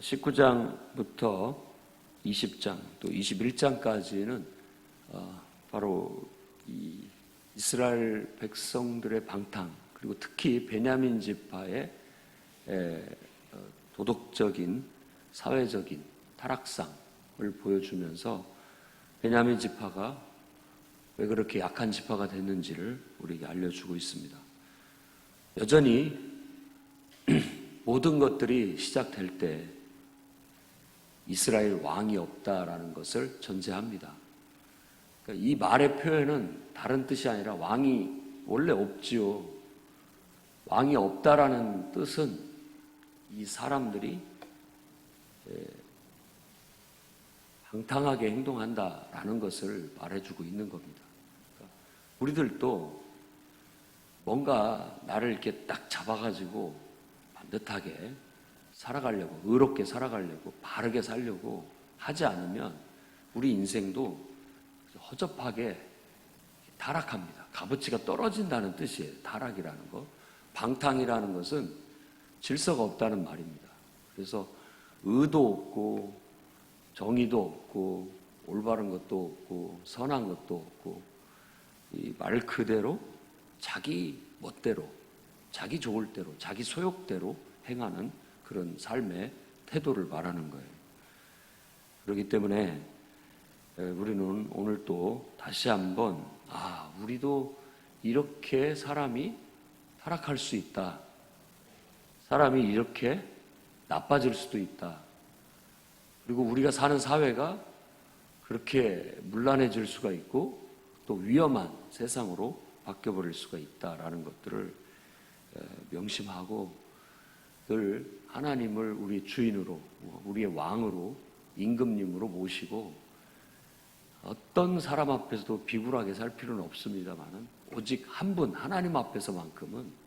19장부터 20장 또 21장까지는 어, 바로 이 이스라엘 백성들의 방탕 그리고 특히 베냐민 지파의 에, 어, 도덕적인 사회적인 타락상을 보여주면서 베냐민 지파가 왜 그렇게 약한 지파가 됐는지를 우리에게 알려주고 있습니다. 여전히 모든 것들이 시작될 때 이스라엘 왕이 없다라는 것을 전제합니다. 그러니까 이 말의 표현은 다른 뜻이 아니라 왕이 원래 없지요. 왕이 없다라는 뜻은 이 사람들이 방탕하게 행동한다라는 것을 말해주고 있는 겁니다. 그러니까 우리들도 뭔가 나를 이렇게 딱 잡아가지고 반듯하게 살아가려고, 의롭게 살아가려고, 바르게 살려고 하지 않으면 우리 인생도 허접하게 타락합니다. 값어치가 떨어진다는 뜻이에요. 타락이라는 거. 방탕이라는 것은 질서가 없다는 말입니다. 그래서 의도 없고, 정의도 없고, 올바른 것도 없고, 선한 것도 없고, 이 말 그대로 자기 멋대로, 자기 좋을 대로, 자기 소욕대로 행하는 그런 삶의 태도를 말하는 거예요. 그렇기 때문에 우리는 오늘 또 다시 한번 아, 우리도 이렇게 사람이 타락할 수 있다. 사람이 이렇게 나빠질 수도 있다. 그리고 우리가 사는 사회가 그렇게 문란해질 수가 있고 또 위험한 세상으로 바뀌어버릴 수가 있다라는 것들을 명심하고 늘 하나님을 우리 주인으로, 우리의 왕으로, 임금님으로 모시고 어떤 사람 앞에서도 비굴하게 살 필요는 없습니다만은 오직 한 분, 하나님 앞에서만큼은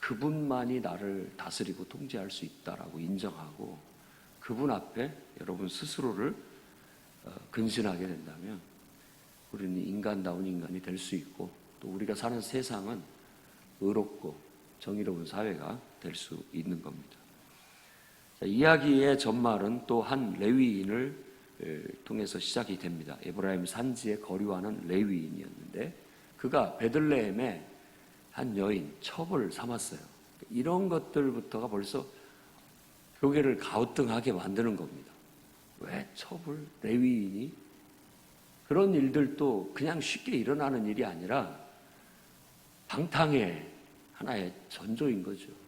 그분만이 나를 다스리고 통제할 수 있다라고 인정하고 그분 앞에 여러분 스스로를 어, 근신하게 된다면 우리는 인간다운 인간이 될 수 있고 또 우리가 사는 세상은 의롭고 정의로운 사회가 될 수 있는 겁니다. 자, 이야기의 전말은 또 한 레위인을 통해서 시작이 됩니다. 에브라임 산지에 거류하는 레위인이었는데 그가 베들레헴에 한 여인 첩을 삼았어요. 이런 것들부터가 벌써 교계를 가우뚱하게 만드는 겁니다. 왜 첩을 레위인이 그런 일들도 그냥 쉽게 일어나는 일이 아니라 방탕의 하나의 전조인 거죠.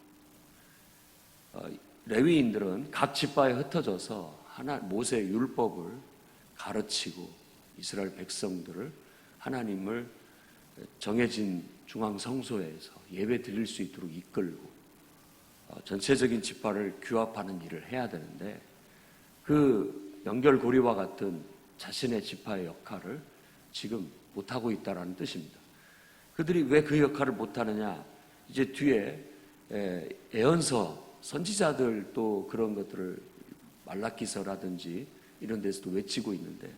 어, 레위인들은 각 지파에 흩어져서 하나 모세 율법을 가르치고 이스라엘 백성들을 하나님을 정해진 중앙 성소에서 예배 드릴 수 있도록 이끌고 어, 전체적인 지파를 규합하는 일을 해야 되는데 그 연결고리와 같은 자신의 지파의 역할을 지금 못하고 있다라는 뜻입니다. 그들이 왜 그 역할을 못하느냐? 이제 뒤에 애언서 선지자들도 그런 것들을 말라기서라든지 이런 데서도 외치고 있는데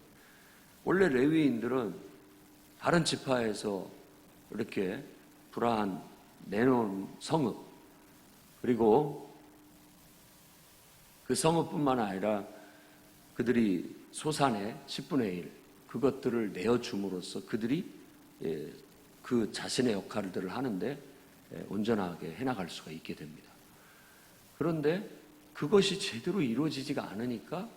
원래 레위인들은 다른 지파에서 이렇게 불화한 내놓은 성읍 그리고 그 성읍뿐만 아니라 그들이 소산의 10분의 1 그것들을 내어줌으로써 그들이 예, 그 자신의 역할들을 하는데 예, 온전하게 해나갈 수가 있게 됩니다. 그런데 그것이 제대로 이루어지지가 않으니까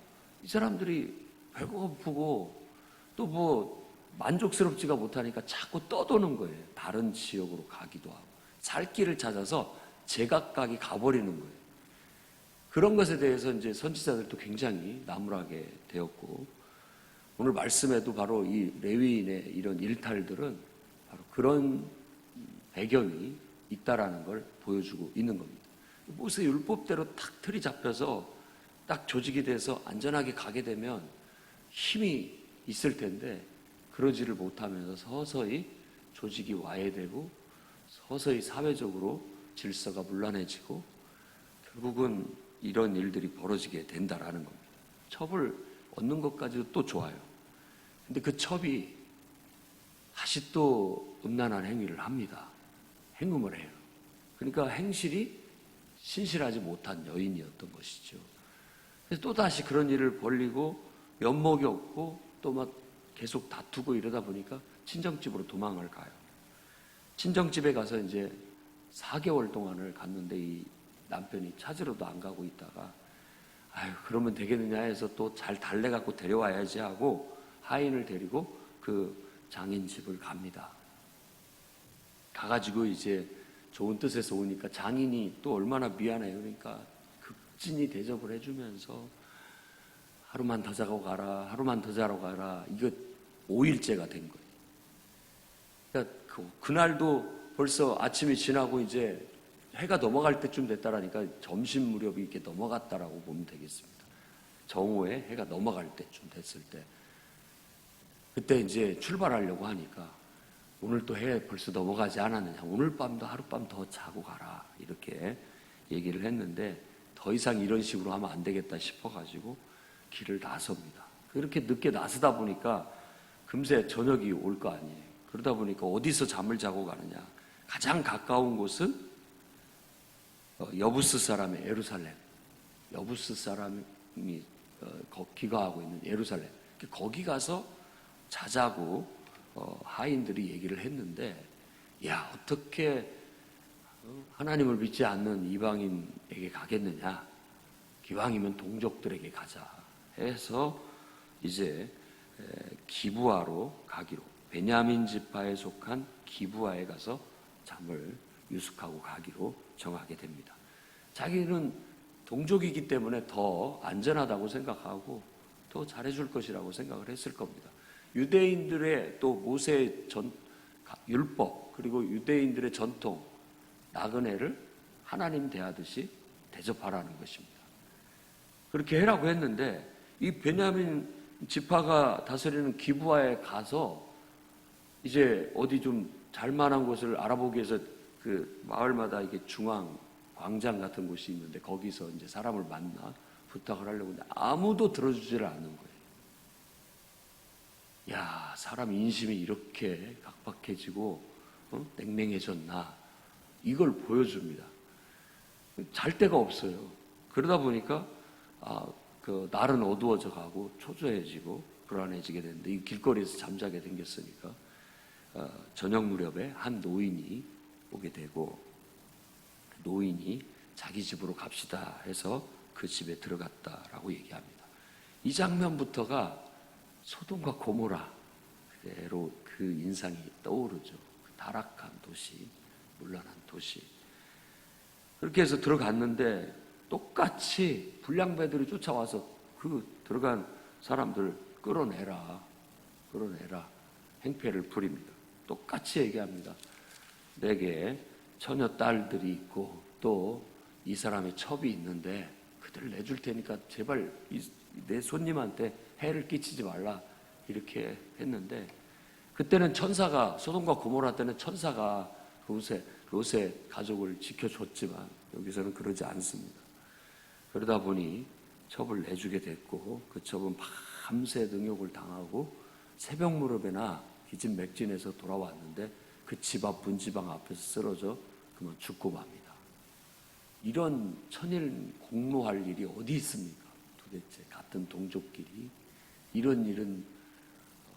이 사람들이 배고프고 또 뭐 만족스럽지가 못하니까 자꾸 떠도는 거예요. 다른 지역으로 가기도 하고 살 길을 찾아서 제각각이 가버리는 거예요. 그런 것에 대해서 이제 선지자들도 굉장히 나무라게 되었고 오늘 말씀에도 바로 이 레위인의 이런 일탈들은 바로 그런 배경이 있다라는 걸 보여주고 있는 겁니다. 모세 율법대로 탁 틀이 잡혀서 딱 조직이 돼서 안전하게 가게 되면 힘이 있을 텐데 그러지를 못하면서 서서히 조직이 와해되고 서서히 사회적으로 질서가 문란해지고 결국은 이런 일들이 벌어지게 된다라는 겁니다. 첩을 얻는 것까지도 또 좋아요. 근데 그 첩이 다시 또 음란한 행위를 합니다. 행음을 해요. 그러니까 행실이 신실하지 못한 여인이었던 것이죠. 그래서 또 다시 그런 일을 벌리고 면목이 없고 또 막 계속 다투고 이러다 보니까 친정집으로 도망을 가요. 친정집에 가서 이제 4개월 동안을 갔는데 이 남편이 찾으러도 안 가고 있다가 아유 그러면 되겠느냐 해서 또 잘 달래 갖고 데려와야지 하고 하인을 데리고 그 장인 집을 갑니다. 가가지고 이제 좋은 뜻에서 오니까 장인이 또 얼마나 미안해요. 그러니까 극진히 대접을 해주면서 하루만 더 자고 가라, 하루만 더 자러 가라. 이거 5일째가 된 거예요. 그러니까 그, 그날도 벌써 아침이 지나고 이제 해가 넘어갈 때쯤 됐다라니까 점심 무렵이 이렇게 넘어갔다라고 보면 되겠습니다. 정오에 해가 넘어갈 때쯤 됐을 때. 그때 이제 출발하려고 하니까 오늘 또 해 벌써 넘어가지 않았느냐. 오늘 밤도 하룻밤 더 자고 가라. 이렇게 얘기를 했는데 더 이상 이런 식으로 하면 안 되겠다 싶어가지고 길을 나섭니다. 그렇게 늦게 나서다 보니까 금세 저녁이 올 거 아니에요. 그러다 보니까 어디서 잠을 자고 가느냐. 가장 가까운 곳은 어, 여부스 사람의 예루살렘. 여부스 사람이 어, 거- 기거하고 있는 예루살렘. 거기 가서 자자고 어, 하인들이 얘기를 했는데, 야 어떻게 어, 하나님을 믿지 않는 이방인에게 가겠느냐? 기왕이면 동족들에게 가자 해서 이제 에, 기부하로 가기로 베냐민 지파에 속한 기부하에 가서 잠을 유숙하고 가기로 정하게 됩니다. 자기는 동족이기 때문에 더 안전하다고 생각하고 더 잘해줄 것이라고 생각을 했을 겁니다. 유대인들의 또 모세의 전 율법 그리고 유대인들의 전통 나그네를 하나님 대하듯이 대접하라는 것입니다. 그렇게 해라고 했는데 이 베냐민 지파가 다스리는 기부하에 가서 이제 어디 좀 잘만한 곳을 알아보기 위해서 그 마을마다 이게 중앙 광장 같은 곳이 있는데 거기서 이제 사람을 만나 부탁을 하려고 했는데 아무도 들어주지를 않는 거예요. 야, 사람 인심이 이렇게 각박해지고 어? 냉랭해졌나 이걸 보여줍니다. 잘 데가 없어요. 그러다 보니까 아, 그 날은 어두워져 가고 초조해지고 불안해지게 되는데 이 길거리에서 잠자게 생겼으니까 어, 저녁 무렵에 한 노인이 오게 되고 노인이 자기 집으로 갑시다 해서 그 집에 들어갔다라고 얘기합니다. 이 장면부터가 소돔과 고모라 그대로 그 인상이 떠오르죠. 그 타락한 도시, 물란한 도시. 그렇게 해서 들어갔는데 똑같이 불량배들이 쫓아와서 그 들어간 사람들 끌어내라, 끌어내라 행패를 부립니다. 똑같이 얘기합니다. 내게 처녀 딸들이 있고 또 이 사람의 첩이 있는데 그들 내줄 테니까 제발 이- 내 손님한테 해를 끼치지 말라 이렇게 했는데 그때는 천사가 소돔과 고모라 때는 천사가 롯의 롯의 가족을 지켜줬지만 여기서는 그러지 않습니다. 그러다 보니 첩을 내주게 됐고 그 첩은 밤새 능욕을 당하고 새벽 무렵에나 기진맥진해서 돌아왔는데 그 집 앞 분지방 앞에서 쓰러져 그만 죽고 맙니다. 이런 천일 공로할 일이 어디 있습니까? 도대체 같은 동족끼리 이런 일은 어,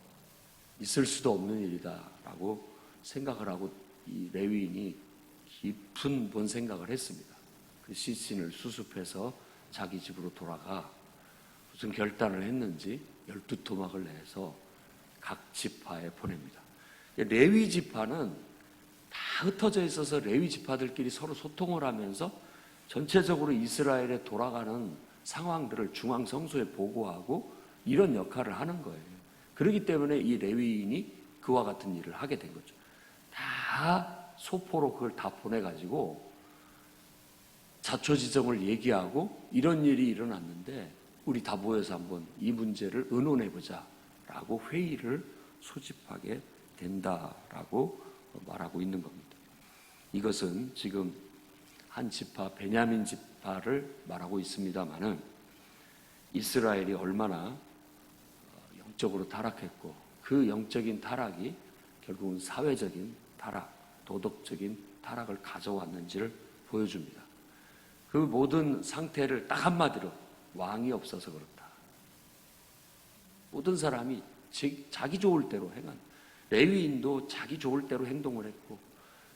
있을 수도 없는 일이다라고 생각을 하고 이 레위인이 깊은 본 생각을 했습니다. 그 시신을 수습해서 자기 집으로 돌아가 무슨 결단을 했는지 열두 토막을 내서 각 지파에 보냅니다. 레위 지파는 다 흩어져 있어서 레위 지파들끼리 서로 소통을 하면서 전체적으로 이스라엘에 돌아가는 상황들을 중앙 성소에 보고하고 이런 역할을 하는 거예요. 그렇기 때문에 이 레위인이 그와 같은 일을 하게 된 거죠. 다 소포로 그걸 다 보내가지고 자초지정을 얘기하고 이런 일이 일어났는데 우리 다 모여서 한번 이 문제를 의논해보자 라고 회의를 소집하게 된다라고 말하고 있는 겁니다. 이것은 지금 한 지파, 베냐민 지파를 말하고 있습니다만은 이스라엘이 얼마나 어, 영적으로 타락했고 그 영적인 타락이 결국은 사회적인 타락, 도덕적인 타락을 가져왔는지를 보여줍니다. 그 모든 상태를 딱 한마디로 왕이 없어서 그렇다. 모든 사람이 제- 자기 좋을 대로 행한 레위인도 자기 좋을 대로 행동을 했고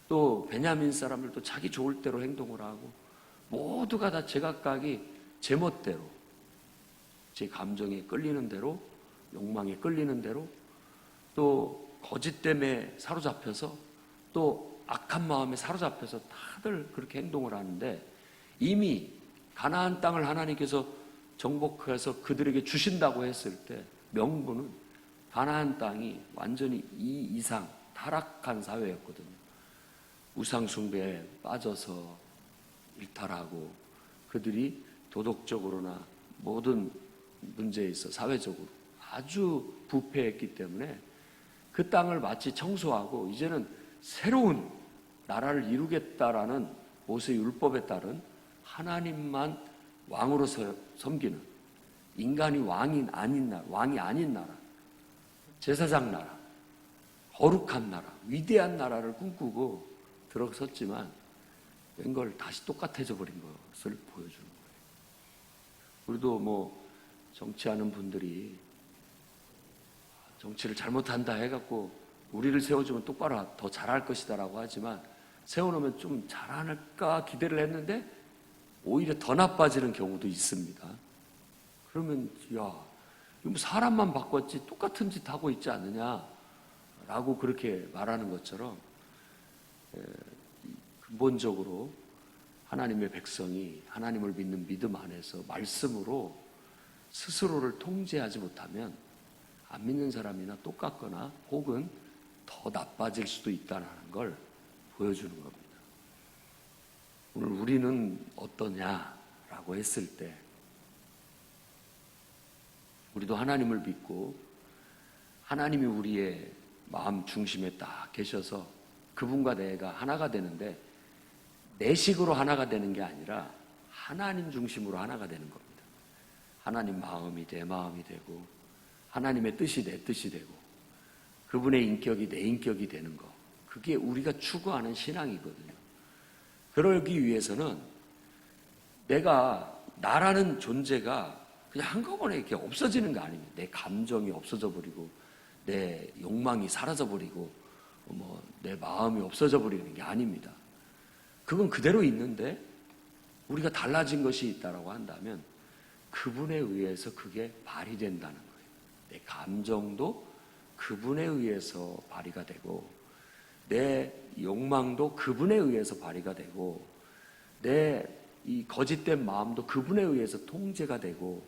또 베냐민 사람들도 자기 좋을 대로 행동을 하고 모두가 다 제각각이 제멋대로 제 감정에 끌리는 대로 욕망에 끌리는 대로 또 거짓 때문에 사로잡혀서 또 악한 마음에 사로잡혀서 다들 그렇게 행동을 하는데 이미 가나안 땅을 하나님께서 정복해서 그들에게 주신다고 했을 때 명분은 가나안 땅이 완전히 이 이상 타락한 사회였거든요. 우상 숭배에 빠져서 일탈하고 그들이 도덕적으로나 모든 문제에 있어 사회적으로 아주 부패했기 때문에 그 땅을 마치 청소하고 이제는 새로운 나라를 이루겠다라는 모세 율법에 따른 하나님만 왕으로 서- 섬기는 인간이 왕이 아닌 나라, 왕이 아닌 나라, 제사장 나라, 거룩한 나라, 위대한 나라를 꿈꾸고 들어섰지만 웬걸 다시 똑같아져 버린 것을 보여주는 거예요. 우리도 뭐 정치하는 분들이 정치를 잘못한다 해갖고 우리를 세워주면 똑바로 더 잘할 것이다라고 하지만 세워놓으면 좀 잘할까 기대를 했는데 오히려 더 나빠지는 경우도 있습니다. 그러면 야, 뭐 사람만 바꿨지 똑같은 짓 하고 있지 않느냐라고 그렇게 말하는 것처럼 근본적으로 하나님의 백성이 하나님을 믿는 믿음 안에서 말씀으로 스스로를 통제하지 못하면 안 믿는 사람이나 똑같거나 혹은 더 나빠질 수도 있다는 걸 보여주는 겁니다. 오늘 우리는 어떠냐라고 했을 때 우리도 하나님을 믿고 하나님이 우리의 마음 중심에 딱 계셔서 그분과 내가 하나가 되는데 내 식으로 하나가 되는 게 아니라 하나님 중심으로 하나가 되는 겁니다. 하나님 마음이 내 마음이 되고 하나님의 뜻이 내 뜻이 되고 그분의 인격이 내 인격이 되는 거. 그게 우리가 추구하는 신앙이거든요. 그러기 위해서는 내가 나라는 존재가 그냥 한꺼번에 이렇게 없어지는 거 아닙니다. 내 감정이 없어져 버리고 내 욕망이 사라져 버리고 뭐 내 마음이 없어져 버리는 게 아닙니다. 그건 그대로 있는데 우리가 달라진 것이 있다라고 한다면 그분에 의해서 그게 발휘된다는 거예요. 내 감정도 그분에 의해서 발휘가 되고 내 욕망도 그분에 의해서 발휘가 되고 내 이 거짓된 마음도 그분에 의해서 통제가 되고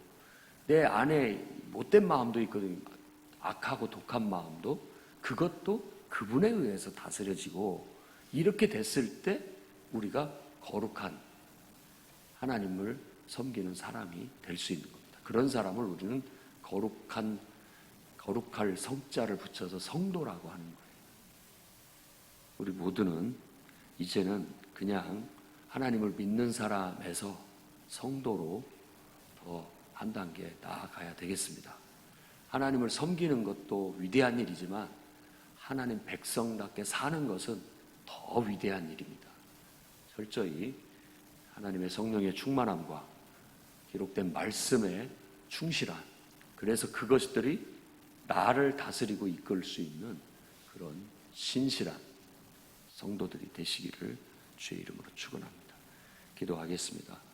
내 안에 못된 마음도 있거든요. 악하고 독한 마음도 그것도 그분에 의해서 다스려지고 이렇게 됐을 때 우리가 거룩한 하나님을 섬기는 사람이 될 수 있는 겁니다. 그런 사람을 우리는 거룩한 거룩할 성자를 붙여서 성도라고 하는 거예요. 우리 모두는 이제는 그냥 하나님을 믿는 사람에서 성도로 더 한 단계 나아가야 되겠습니다. 하나님을 섬기는 것도 위대한 일이지만 하나님 백성답게 사는 것은 더 위대한 일입니다. 철저히 하나님의 성령의 충만함과 기록된 말씀에 충실한 그래서 그것들이 나를 다스리고 이끌 수 있는 그런 신실한 성도들이 되시기를 주의 이름으로 축원합니다. 기도하겠습니다.